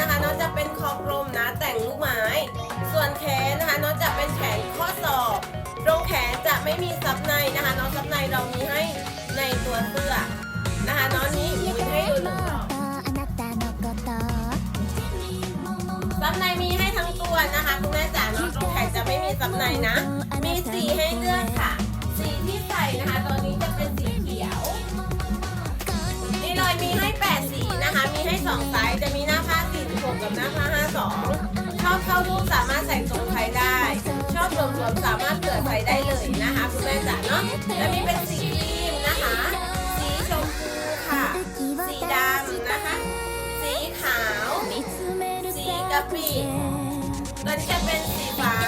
นะคะน้องจะเป็นคอกลมนะแต่งลูกไม้ ส่วนแขนนะคะน้องจะเป็นแขนข้อศอกตรงแขนจะไม่มีซับในนะคะ น้องซับในเรามีให้ในตัวเสื้อนะคะน้องนี้มีให้ดูซับในมีให้ทั้งตัวนะคะคุณแม่จ๋าน้องตรงแขนจะไม่มีซับในนะ มีสีให้เลือกค่ะ กับหน้าห้า52 ชอบเข้ารูปสามารถใส่ทรงไทยได้ ชอบหลวมๆสามารถเผื่อใส่ได้เลยนะคะคุณแม่จ๋าเนาะแล้วมีเป็นสีครีมนะคะ สีชมพูค่ะ สีดำนะคะ สีขาว สีกะปิตัวนี้จะเป็นสีฟ้า